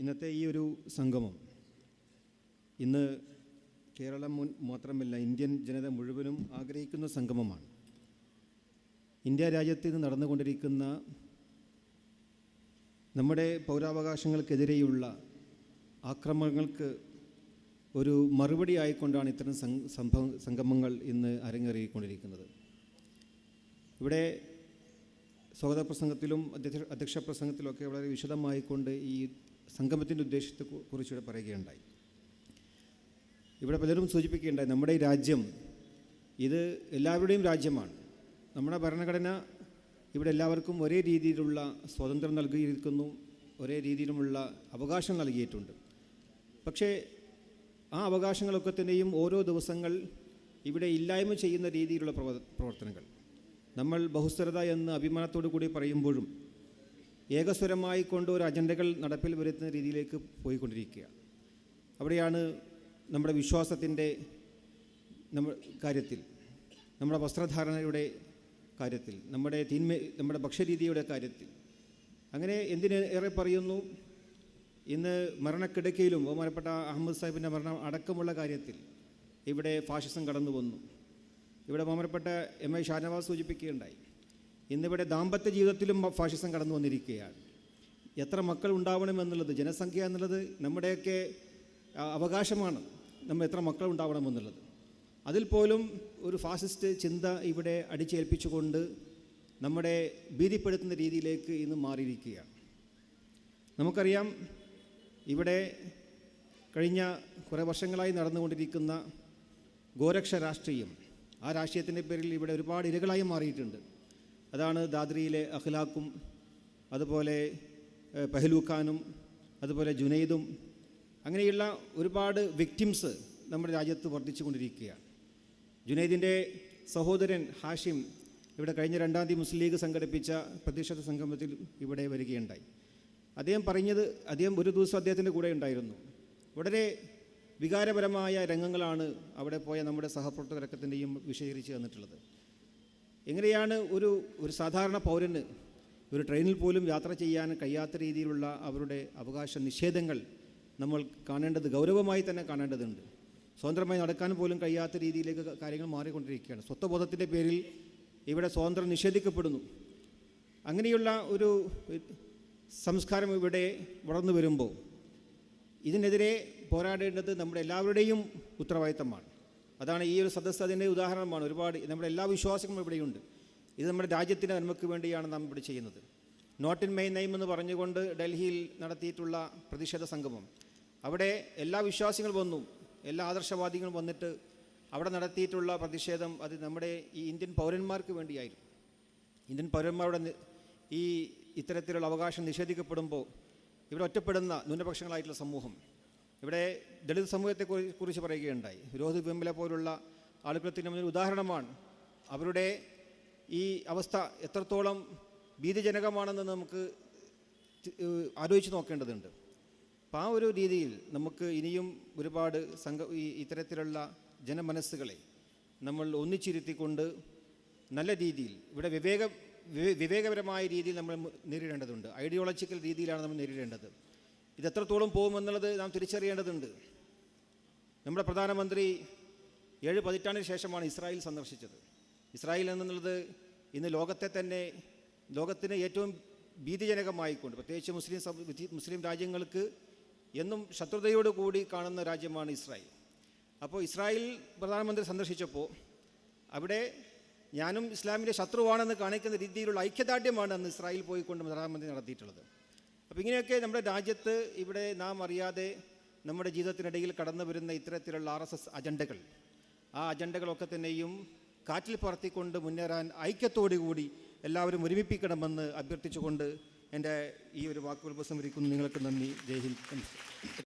ഇന്നത്തെ ഈ ഒരു സംഗമം ഇന്ന് കേരളം മുൻ മാത്രമല്ല ഇന്ത്യൻ ജനത മുഴുവനും ആഗ്രഹിക്കുന്ന സംഗമമാണ്. ഇന്ത്യ രാജ്യത്ത് ഇന്ന് നടന്നുകൊണ്ടിരിക്കുന്ന നമ്മുടെ പൗരാവകാശങ്ങൾക്കെതിരെയുള്ള ആക്രമണങ്ങൾക്ക് ഒരു മറുപടി ആയിക്കൊണ്ടാണ് ഇത്തരം സംഭവ സംഗമങ്ങൾ ഇന്ന് അരങ്ങേറിക്കൊണ്ടിരിക്കുന്നത്. ഇവിടെ സ്വാഗത പ്രസംഗത്തിലും അധ്യക്ഷ അധ്യക്ഷ പ്രസംഗത്തിലൊക്കെ വളരെ വിശദമായിക്കൊണ്ട് ഈ സംഗമത്തിന്റെ ഉദ്ദേശത്തെ കുറിച്ചിവിടെ പറയുകയുണ്ടായി. ഇവിടെ പലരും സൂചിപ്പിക്കുകയുണ്ടായി നമ്മുടെ ഈ രാജ്യം ഇത് എല്ലാവരുടെയും രാജ്യമാണ്. നമ്മുടെ ഭരണഘടന ഇവിടെ എല്ലാവർക്കും ഒരേ രീതിയിലുള്ള സ്വാതന്ത്ര്യം നൽകിയിരിക്കുന്നു ഒരേ രീതിയിലുമുള്ള അവകാശം നൽകിയിട്ടുണ്ട്. പക്ഷേ ആ അവകാശങ്ങളൊക്കെ തന്നെയും ഓരോ ദിവസങ്ങൾ ഇവിടെ ഇല്ലായ്മ ചെയ്യുന്ന രീതിയിലുള്ള പ്രവർത്തനങ്ങൾ. നമ്മൾ ബഹുസ്വരത എന്ന് അഭിമാനത്തോടു കൂടി പറയുമ്പോഴും ഏകസ്വരമായി കൊണ്ട് ഒരു അജണ്ടകൾ നടപ്പിൽ വരുത്തുന്ന രീതിയിലേക്ക് പോയിക്കൊണ്ടിരിക്കുക അവിടെയാണ് നമ്മുടെ വിശ്വാസത്തിന്റെ നമ്മ കാര്യത്തിൽ നമ്മുടെ വസ്ത്രധാരണയുടെ കാര്യത്തിൽ നമ്മുടെ തിന്മ നമ്മുടെ ഭക്ഷ്യരീതിയുടെ കാര്യത്തിൽ. അങ്ങനെ എന്തിനേറെ പറയുന്നു? ഇന്ന് മരണക്കിടക്കയിലും ബഹുമാനപ്പെട്ട അഹമ്മദ് സാഹിബിന്റെ മരണം അടക്കമുള്ള കാര്യത്തിൽ ഇവിടെ ഫാഷിസം കടന്നു വന്നു ഇവിടെ ബഹുമാനപ്പെട്ട എം ഐ ഷാനവാസ് സൂചിപ്പിക്കുകയുണ്ടായി. ഇന്നിവിടെ ദാമ്പത്യ ജീവിതത്തിലും ഫാഷിസം കടന്നു വന്നിരിക്കുകയാണ്. എത്ര മക്കൾ ഉണ്ടാവണമെന്നുള്ളത് ജനസംഖ്യ എന്നുള്ളത് നമ്മുടെയൊക്കെ അവകാശമാണ്. നമ്മൾ എത്ര മക്കൾ ഉണ്ടാവണമെന്നുള്ളത് അതിൽ പോലും ഒരു ഫാസിസ്റ്റ് ചിന്ത ഇവിടെ അടിച്ചേൽപ്പിച്ചുകൊണ്ട് നമ്മുടെ ഭീതിപ്പെടുത്തുന്ന രീതിയിലേക്ക് ഇന്ന് മാറിയിരിക്കുകയാണ്. നമുക്കറിയാം ഇവിടെ കഴിഞ്ഞ കുറേ വർഷങ്ങളായി നടന്നുകൊണ്ടിരിക്കുന്ന ഗോരക്ഷ രാഷ്ട്രീയം ആ രാഷ്ട്രീയത്തിന്റെ പേരിൽ ഇവിടെ ഒരുപാട് ഇരകളായി മാറിയിട്ടുണ്ട്. അതാണ് ദാദ്രിയിലെ അഖ്ലാഖും അതുപോലെ പെഹലൂഖാനും അതുപോലെ ജുനൈദും അങ്ങനെയുള്ള ഒരുപാട് വിക്ടിംസ് നമ്മുടെ രാജ്യത്ത് വർദ്ധിച്ചു കൊണ്ടിരിക്കുകയാണ് ജുനൈദിന്റെ സഹോദരൻ ഹാഷിം ഇവിടെ കഴിഞ്ഞ രണ്ടാം തീയതി മുസ്ലിം ലീഗ് സംഘടിപ്പിച്ച പ്രതിഷേധ സംഗമത്തിൽ ഇവിടെ വരികയുണ്ടായി. അദ്ദേഹം പറഞ്ഞത് അദ്ദേഹം ഒരു ദിവസം അദ്ദേഹത്തിന്റെ കൂടെ ഉണ്ടായിരുന്നു. വളരെ വികാരപരമായ രംഗങ്ങളാണ് അവിടെ പോയ നമ്മുടെ സഹപ്രവർത്തകരക്കത്തിന്റെയും വിശദീകരിച്ച് തന്നിട്ടുള്ളത്. എങ്ങനെയാണ് ഒരു ഒരു സാധാരണ പൗരന് ഒരു ട്രെയിനിൽ പോലും യാത്ര ചെയ്യാൻ കഴിയാത്ത രീതിയിലുള്ള അവരുടെ അവകാശ നിഷേധങ്ങൾ നമ്മൾ കാണേണ്ടത് ഗൗരവമായി തന്നെ കാണേണ്ടതുണ്ട്. സ്വതന്ത്രമായി നടക്കാൻ പോലും കഴിയാത്ത രീതിയിലേക്ക് കാര്യങ്ങൾ മാറിക്കൊണ്ടിരിക്കുകയാണ്. സ്വത്വബോധത്തിന്റെ പേരിൽ ഇവിടെ സ്വാതന്ത്ര്യം നിഷേധിക്കപ്പെടുന്നു. അങ്ങനെയുള്ള ഒരു സംസ്കാരം ഇവിടെ വളർന്നു വരുമ്പോൾ ഇതിനെതിരെ പോരാടേണ്ടത് നമ്മുടെ എല്ലാവരുടെയും ഉത്തരവാദിത്തമാണ്. അതാണ് ഈ ഒരു സദസ്സ് അതിന്റെ ഉദാഹരണമാണ്. ഒരുപാട് നമ്മുടെ എല്ലാ വിശ്വാസങ്ങളും ഇവിടെയുണ്ട്. ഇത് നമ്മുടെ രാജ്യത്തിന്റെ നന്മയ്ക്ക് വേണ്ടിയാണ് നാം ഇവിടെ ചെയ്യുന്നത്. നോട്ട് ഇൻ മൈ നെയിം എന്ന് പറഞ്ഞുകൊണ്ട് ഡൽഹിയിൽ നടത്തിയിട്ടുള്ള പ്രതിഷേധ സംഗമം. അവിടെ എല്ലാ വിശ്വാസികളും വന്നു. എല്ലാ ആദർശവാദികളും വന്നിട്ട് അവിടെ നടത്തിയിട്ടുള്ള പ്രതിഷേധം അത് നമ്മുടെ ഈ ഇന്ത്യൻ പൗരന്മാർക്ക് വേണ്ടിയായിരുന്നു. ഇന്ത്യൻ പൗരന്മാരുടെ ഈ ഇത്തരത്തിലുള്ള അവകാശം നിഷേധിക്കപ്പെടുമ്പോൾ ഇവിടെ ഒറ്റപ്പെടുന്ന ന്യൂനപക്ഷങ്ങളായിട്ടുള്ള സമൂഹം. ഇവിടെ ദളിത് സമൂഹത്തെ കുറി- കുറിച്ച് പറയുകയുണ്ടായി. രോഹിത് വിമല പോലുള്ള ആളുകൾക്ക് മുന്നിൽ ഉദാഹരണമാണ്. അവരുടെ ഈ അവസ്ഥ എത്രത്തോളം ഭീതിജനകമാണെന്ന് നമുക്ക് ആലോചിച്ച് നോക്കേണ്ടതുണ്ട്. അപ്പോൾ ആ ഒരു രീതിയിൽ നമുക്ക് ഇനിയും ഒരുപാട് സംഘ ഈ ഇത്തരത്തിലുള്ള ജനമനസ്സുകളെ നമ്മൾ ഒന്നിച്ചിരുത്തിക്കൊണ്ട് നല്ല രീതിയിൽ ഇവിടെ വിവേക വിവേ- വിവേകപരമായ രീതിയിൽ നമ്മൾ നേരിടേണ്ടതുണ്ട്. ഐഡിയോളജിക്കൽ രീതിയിലാണ് നമ്മൾ നേരിടേണ്ടത്. ഇത് എത്രത്തോളം പോകുമെന്നുള്ളത് നാം തിരിച്ചറിയേണ്ടതുണ്ട്. നമ്മുടെ പ്രധാനമന്ത്രി ഏഴ് പതിറ്റാണ്ടിന് ശേഷമാണ് ഇസ്രായേൽ സന്ദർശിച്ചത്. ഇസ്രായേൽ എന്നുള്ളത് ഇന്ന് ലോകത്തെ തന്നെ ലോകത്തിന് ഏറ്റവും ഭീതിജനകമായിക്കൊണ്ട് പ്രത്യേകിച്ച് മുസ്ലിം മുസ്ലിം രാജ്യങ്ങൾക്ക് എന്നും ശത്രുതയോട് കൂടി കാണുന്ന രാജ്യമാണ് ഇസ്രായേൽ. അപ്പോൾ ഇസ്രായേൽ പ്രധാനമന്ത്രി സന്ദർശിച്ചപ്പോൾ അവിടെ ഞാനും ഇസ്ലാമിന്റെ ശത്രുവാണെന്ന് കാണിക്കുന്ന രീതിയിലുള്ള ഐക്യദാർഢ്യമാണ് അന്ന് ഇസ്രായേൽ പോയിക്കൊണ്ട് പ്രധാനമന്ത്രി നടത്തിയിട്ടുള്ളത്. അപ്പോൾ ഇങ്ങനെയൊക്കെ നമ്മുടെ രാജ്യത്ത് ഇവിടെ നാം അറിയാതെ നമ്മുടെ ജീവിതത്തിനിടയിൽ കടന്നു വരുന്ന ഇത്തരത്തിലുള്ള ആർ എസ് എസ് അജണ്ടകൾ. ആ അജണ്ടകളൊക്കെ തന്നെയും കാറ്റിൽ പറത്തിക്കൊണ്ട് മുന്നേറാൻ ഐക്യത്തോടു കൂടി എല്ലാവരും ഒരുമിപ്പിക്കണമെന്ന് അഭ്യർത്ഥിച്ചുകൊണ്ട് എന്റെ ഈ ഒരു വാക്കുകൾ ഉപസംഹരിക്കുന്നു. നിങ്ങൾക്ക് നന്ദി. ജയ് ഹിന്ദ്.